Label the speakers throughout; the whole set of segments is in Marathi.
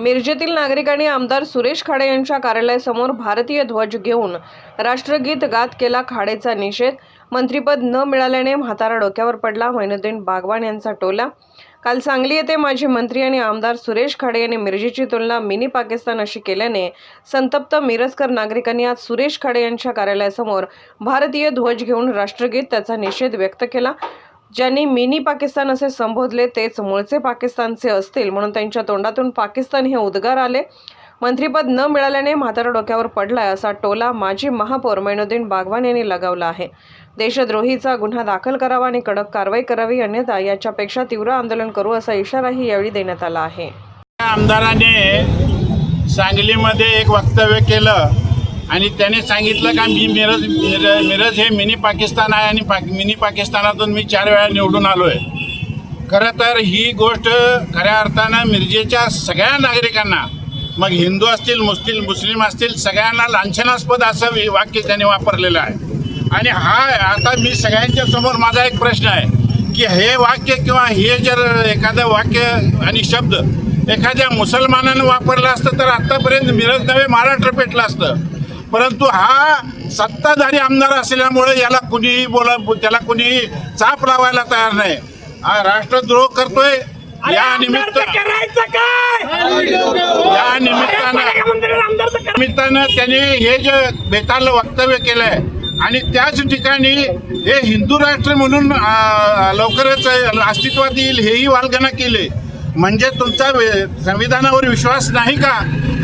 Speaker 1: मिरजेतील नागरिकांनी आमदार सुरेश खाडे यांच्या कार्यालयासमोर भारतीय ध्वज घेऊन राष्ट्रगीत गात केला खाडेचा निषेध. मंत्रीपद न मिळाल्याने म्हातारा डोक्यावर पडला मैनुद्दीन बागवान यांचा टोला. काल सांगली येथे माजी मंत्री आणि आमदार सुरेश खाडे यांनी मिरजेची तुलना मिनी पाकिस्तान अशी केल्याने संतप्त मिरजकर नागरिकांनी आज सुरेश खाडे यांच्या कार्यालयासमोर भारतीय ध्वज घेऊन राष्ट्रगीत त्याचा निषेध व्यक्त केला. ज्यांनी मिनी पाकिस्तान असे संबोधले तेच मूळचे पाकिस्तानचे असतील म्हणून त्यांच्या तोंडातून पाकिस्तान हे उद्गार आले. मंत्रीपद न मिळाल्याने म्हातारा डोक्यावर पडलाय असा टोला माजी महापौर मैनुद्दीन बागवान यांनी लगावला आहे. देशद्रोहीचा गुन्हा दाखल करावा आणि कडक कारवाई करावी अन्यथा याच्यापेक्षा तीव्र आंदोलन करू असा इशाराही यावेळी देण्यात आला आहे.
Speaker 2: आमदाराने सांगलीमध्ये एक वक्तव्य केलं. आणि त्याने सांगितलं का मी मिरज मिरज मिरज हे मिनी पाकिस्तान आहे आणि पाक मिनी पाकिस्तानातून मी चार वेळा निवडून आलो आहे खरं तर ही गोष्ट खऱ्या अर्थानं मिरजेच्या सगळ्या नागरिकांना मग हिंदू असतील मुस्लिम मुस्लिम असतील सगळ्यांना लांछनास्पद असं वाक्य त्याने वापरलेलं आहे. आणि हा आता मी सगळ्यांच्या समोर माझा एक प्रश्न आहे की हे वाक्य किंवा हे जर एखादं वाक्य आणि शब्द एखाद्या मुसलमानानं वापरलं असतं तर आत्तापर्यंत मिरज नव्हे महाराष्ट्र पेटलं असतं. परंतु हा सत्ताधारी आमदार असल्यामुळे याला कुणीही बोला त्याला कुणीही चाप लावायला तयार नाही. हा राष्ट्रद्रोह करतोय या निमित्त या निमित्तानं निमित्तानं त्याने हे जे बेताल वक्तव्य केलंय आणि त्याच ठिकाणी हे हिंदू राष्ट्र म्हणून लवकरच अस्तित्वात येईल हेही वालगना केले. म्हणजे तुमचा संविधानावर विश्वास नाही का?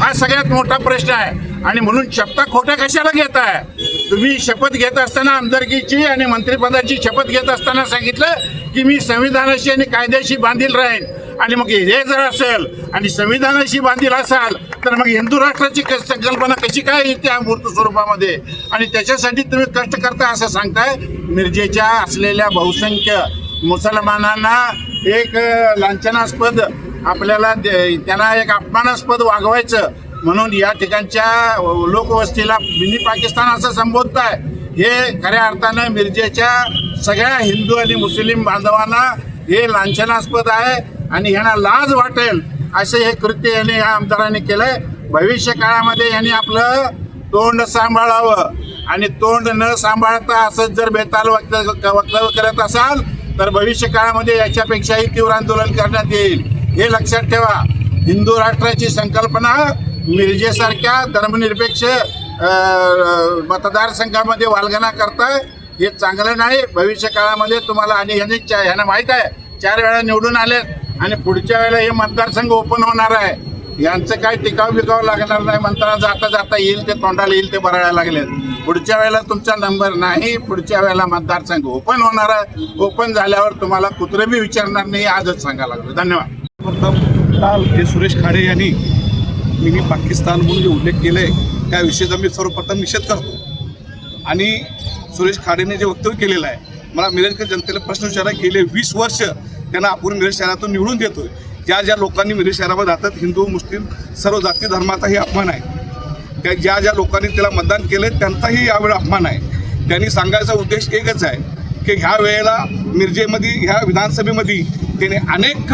Speaker 2: हा सगळ्यात मोठा प्रश्न आहे. आणि म्हणून शपथा खोट्या कशाला घेताय? तुम्ही शपथ घेत असताना आमदारकीची आणि मंत्रिपदाची शपथ घेत असताना सांगितलं की मी संविधानाशी आणि कायद्याशी बांधील राहीन. आणि मग हे जर असेल आणि संविधानाशी बांधील असाल तर मग हिंदू राष्ट्राची क- संकल्पना कशी काय येते मूर्त स्वरूपामध्ये? आणि त्याच्यासाठी तुम्ही कष्ट करता असं सांगताय? मिरजेच्या असलेल्या बहुसंख्य मुसलमानांना एक लांछनास्पद आपल्याला दे- त्यांना एक अपमानास्पद वागवायचं म्हणून या ठिकाणच्या लोकवस्तीला मिनी पाकिस्तान असं संबोधताय हे खऱ्या अर्थानं मिरजेच्या सगळ्या हिंदू आणि मुस्लिम बांधवांना हे लांछनास्पद आहे आणि ह्यांना लाज वाटेल असे हे कृत्य यांनी या आमदारांनी केलंय. भविष्य काळामध्ये यांनी आपलं तोंड सांभाळावं आणि तोंड न सांभाळता असंच जर बेताल वक्त वक्तव्य करत असाल तर भविष्य काळामध्ये याच्यापेक्षाही तीव्र आंदोलन करण्यात येईल. हे लक्षात ठेवा. हिंदू राष्ट्राची संकल्पना मिरजेसारख्या धर्मनिरपेक्ष मतदारसंघामध्ये वालगना करताय हे चांगलं नाही. भविष्य काळामध्ये तुम्हाला आणि ह्यांनी चा- ह्यांना माहीत आहे चार वेळा निवडून आलेत आणि पुढच्या वेळेला हे मतदारसंघ ओपन होणार आहे. यांचं काय टिकाव बिकाव लागणार नाही. म्हणताना जाता जाता येईल ते तोंडाला येईल ते भरायला लागलेत. पुढच्या वेळेला तुमचा नंबर नाही पुढच्या वेळेला मतदारसंघ ओपन होणार आहे. ओपन झाल्यावर तुम्हाला कुत्रे बी विचारणार नाही आजच सांगायला लागलो. धन्यवाद.
Speaker 3: काल हे सुरेश खाडे यांनी मिनी पाकिस्तान म्हणून जे उल्लेख केले आहे त्या विषयाचा मी सर्वप्रथम निषेध करतो. आणि सुरेश खाडेने जे वक्तव्य केलेलं आहे मला मिरजकर जनतेला प्रश्न विचारा गेले वीस वर्ष त्यांना आपण मिरज शहरातून निवडून देतोय. ज्या ज्या लोकांनी मिरज शहरामध्ये राहतात हिंदू मुस्लिम सर्व जाती धर्माचाही अपमान आहे. त्या ज्या ज्या लोकांनी त्याला मतदान केलं त्यांचाही यावेळी अपमान आहे. त्यांनी सांगायचा उद्देश एकच आहे की ह्या वेळेला मिरजेमध्ये ह्या विधानसभेमध्ये त्याने अनेक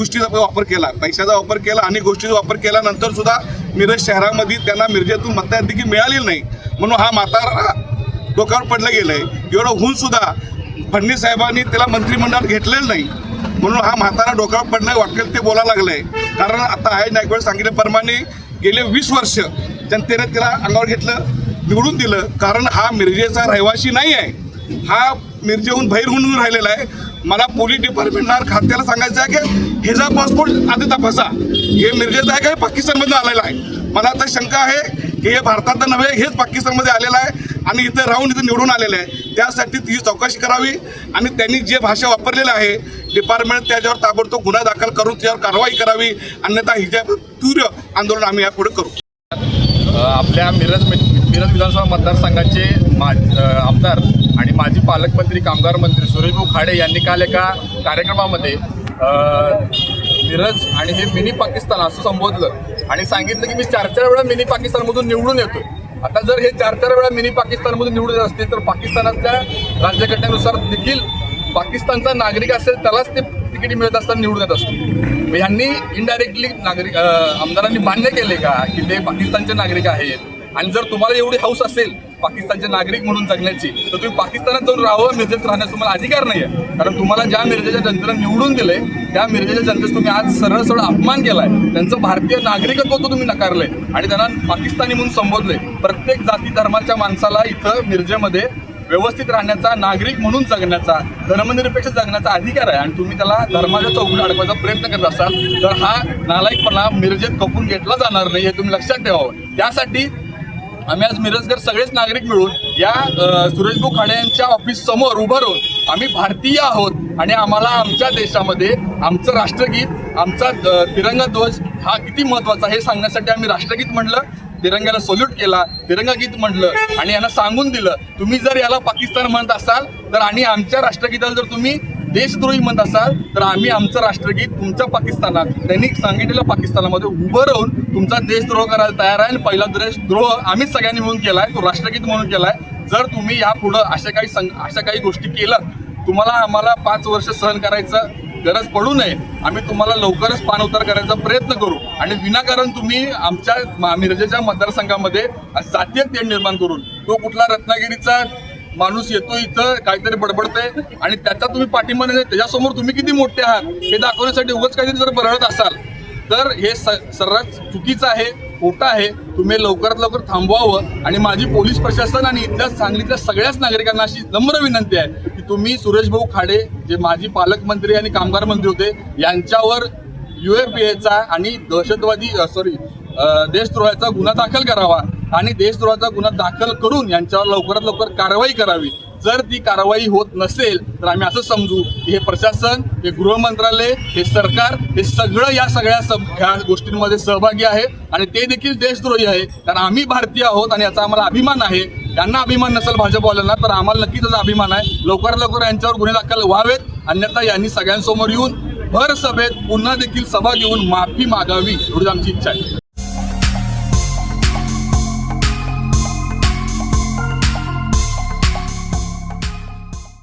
Speaker 3: गोष्टीचा वापर केला पैशाचा वापर केला अनेक गोष्टीचा वापर केल्यानंतर सुद्धा मिरज शहरामध्ये त्यांना मिरजेतून मतदारदेखील मिळालेली नाही. म्हणून हा म्हातारा डोक्यावर पडलं गेलं आहे एवढं होऊन सुद्धा फडणवीस साहेबांनी त्याला मंत्रिमंडळात घेतलेलं नाही. म्हणून हा म्हातारा डोक्यावर पडलं वाटेल ते बोलायला लागलंय. कारण आता आहे नायकवाड सांगितल्याप्रमाणे गेले वीस वर्ष जनतेने त्याला अंगावर घेतलं निवडून दिलं. कारण हा मिरजेचा रहिवासी नाही आहे. हा मिरजेहून बाहेर होऊन राहिलेला आहे. मला पोलीस डिपार्टमेंटला खात्याला सांगायचं आहे की हिचा पासपोर्ट आधी तपासा. हे मिरजेचा आहे का? हे पाकिस्तानमधून आलेला आहे. मला आता शंका आहे की हे भारतात नव्हे हेच पाकिस्तानमध्ये आलेलं आहे आणि इथं राहून इथं निवडून आलेलं आहे. त्यासाठी ती चौकशी करावी आणि त्यांनी जे भाषा वापरलेलं आहे डिपार्टमेंट त्याच्यावर ताबडतोब गुन्हा दाखल करून त्याच्यावर कारवाई करावी. अन्यथा हिच्या तीव्र आंदोलन आम्ही यापुढे करू.
Speaker 4: आपल्या मिरज मिरज विधानसभा मतदारसंघाचे मा आमदार आणि माजी पालकमंत्री कामगार मंत्री सुरेशभाऊ खाडे यांनी काल एका कार्यक्रमामध्ये मिरज आणि हे मिनी पाकिस्तान असं संबोधलं आणि सांगितलं की मी चार चार वेळा मिनी पाकिस्तानमधून निवडून येतोय. आता जर हे चार चार वेळा मिनी पाकिस्तानमधून निवडून येत असतील तर पाकिस्तानातल्या राज्यघटनेनुसार देखील पाकिस्तानचा नागरिक असेल त्यालाच ते तिकीट मिळत असताना निवडून येत असतो मग ह्यांनी इनडायरेक्टली नागरिक आमदारांनी मान्य केले का की ते पाकिस्तानचे नागरिक आहेत? आणि जर तुम्हाला एवढी हौस असेल पाकिस्तानचे नागरिक म्हणून जगण्याची तर तुम्ही पाकिस्तानात जाऊन राहावं मिरजेत राहण्याचा तुम्हाला अधिकार नाही आहे कारण तुम्हाला ज्या मिरजेच्या जनतेनं निवडून दिले त्या मिरजेच्या जनतेस तुम्ही आज सरळ सरळ अपमान केलाय. त्यांचं भारतीय नागरिकत्व तो तुम्ही नकारलंय आणि त्यांना पाकिस्तानी म्हणून संबोधले प्रत्येक जाती धर्माच्या माणसाला इथं मिरजेमध्ये व्यवस्थित राहण्याचा नागरिक म्हणून जगण्याचा धर्मनिरपेक्ष जगण्याचा अधिकार आहे. आणि तुम्ही त्याला धर्माच्या चौकटी अडकवायचा प्रयत्न करत असाल तर हा नालायकपणा मिरजेत कपून घेतला जाणार नाही हे तुम्ही लक्षात ठेवावं. त्यासाठी आम्ही आज मिरजकर सगळेच नागरिक मिळून या सुरेशभाऊ खाडे यांच्या ऑफिस समोर उभं राहून आम्ही भारतीय आहोत आणि आम्हाला आमच्या देशामध्ये आमचं राष्ट्रगीत आमचा तिरंगा ध्वज हा किती महत्त्वाचा हे सांगण्यासाठी आम्ही राष्ट्रगीत म्हणलं तिरंग्याला सल्यूट केला तिरंगा गीत म्हणलं आणि यांना सांगून दिलं. तुम्ही जर याला पाकिस्तान म्हणत असाल तर आणि आमच्या राष्ट्रगीताला जर तुम्ही देशद्रोही म्हणत असाल तर आम्ही आमचं राष्ट्रगीत तुमच्या पाकिस्तानात त्यांनी सांगितलेल्या पाकिस्तानामध्ये उभं राहून तुमचा देशद्रोह करायला तयार आहे. आणि पहिला देशद्रोह आम्हीच सगळ्यांनी म्हणून केला आहे तो राष्ट्रगीत म्हणून केला आहे जर तुम्ही यापुढं अशा काही संग अशा काही गोष्टी केलं तुम्हाला आम्हाला पाच वर्ष सहन करायचं गरज पडू नये. आम्ही तुम्हाला लवकरच पाणउतार करायचा प्रयत्न करू. आणि विनाकारण तुम्ही आमच्या मिरजेच्या मतदारसंघामध्ये जातीय तेढ निर्माण करून तो कुठला रत्नागिरीचा माणूस येतो इथं काहीतरी बडबडते आणि त्याचा तुम्ही पाठिंबा नाही त्याच्यासमोर तुम्ही किती मोठे आहात हे दाखवण्यासाठी उगाच काहीतरी जर बरळत असाल तर हे स सर्रास चुकीचं आहे खोटं आहे. तुम्ही लवकरात लवकर थांबवावं आणि माझी पोलीस प्रशासन आणि इथल्या सांगलीतल्या सगळ्याच नागरिकांना अशी नम्र विनंती आहे की तुम्ही सुरेशभाऊ खाडे जे माजी पालकमंत्री आणि कामगार मंत्री होते यांच्यावर यू एफ एचा आणि दहशतवादी सॉरी देशद्रोहाचा गुन्हा दाखल करावा. आणि देशद्रोहाचा गुन्हा दाखल करून यांच्यावर लवकरात लवकर कारवाई करावी. जर ती कारवाई होत नसेल तर आम्ही असं समजू की हे प्रशासन हे गृहमंत्रालय हे सरकार हे सगळं या सगळ्या सब ह्या गोष्टींमध्ये सहभागी आहे आणि ते देखील देशद्रोही आहे. कारण आम्ही भारतीय आहोत आणि याचा आम्हाला अभिमान आहे. त्यांना अभिमान नसेल भाजपवाल्यांना तर आम्हाला नक्कीच त्याचा अभिमान आहे. लवकरात लवकर यांच्यावर गुन्हे दाखल व्हावेत. अन्यथा यांनी सगळ्यांसमोर येऊन भर सभेत पुन्हा देखील सभा घेऊन माफी मागावी एवढी आमची इच्छा आहे.